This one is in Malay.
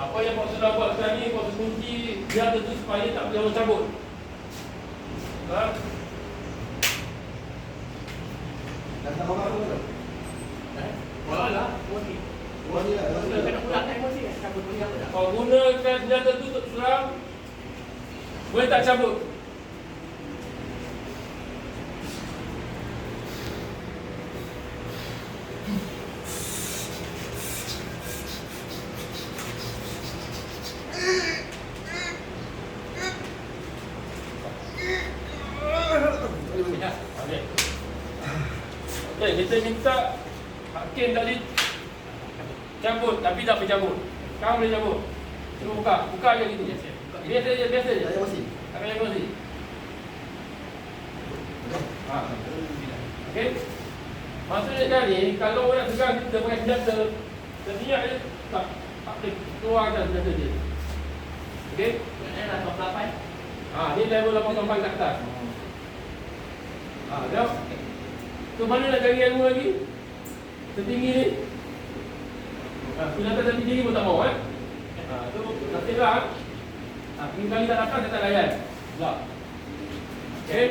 Apa yang Pak sudah buat sekarang ni, Pak kunci dia tentu supaya tak boleh orang cabut. Ha? Dan tak makan emosi. Lah. lah. kena emosi? Cabut apa dah? Kau gunakan senjata tu untuk serang, boleh tak cabut? Okey. Okey, kita minta hakim tadi cabut tapi tak boleh cabut. Kau boleh cabut. Cuba buka, buka je gitu. Biasa je, biasa je. Tak payah emosi. Tak payah emosi. Ha. Okey. Maksudnya ni, kalau orang tegang kita pakai senjata, setiap dia tak tak boleh keluarkan senjata dia. Okey? Yang dah 88. Ha, ni level 88 kat atas. Ha, jom. Tu mana nak cari ilmu lagi? Setinggi ni. Ha, senjata dah tinggi pun tak mau eh. Ha, tu nasib lah. Ha, kali tak datang, dia tak layan. Tak. Okey?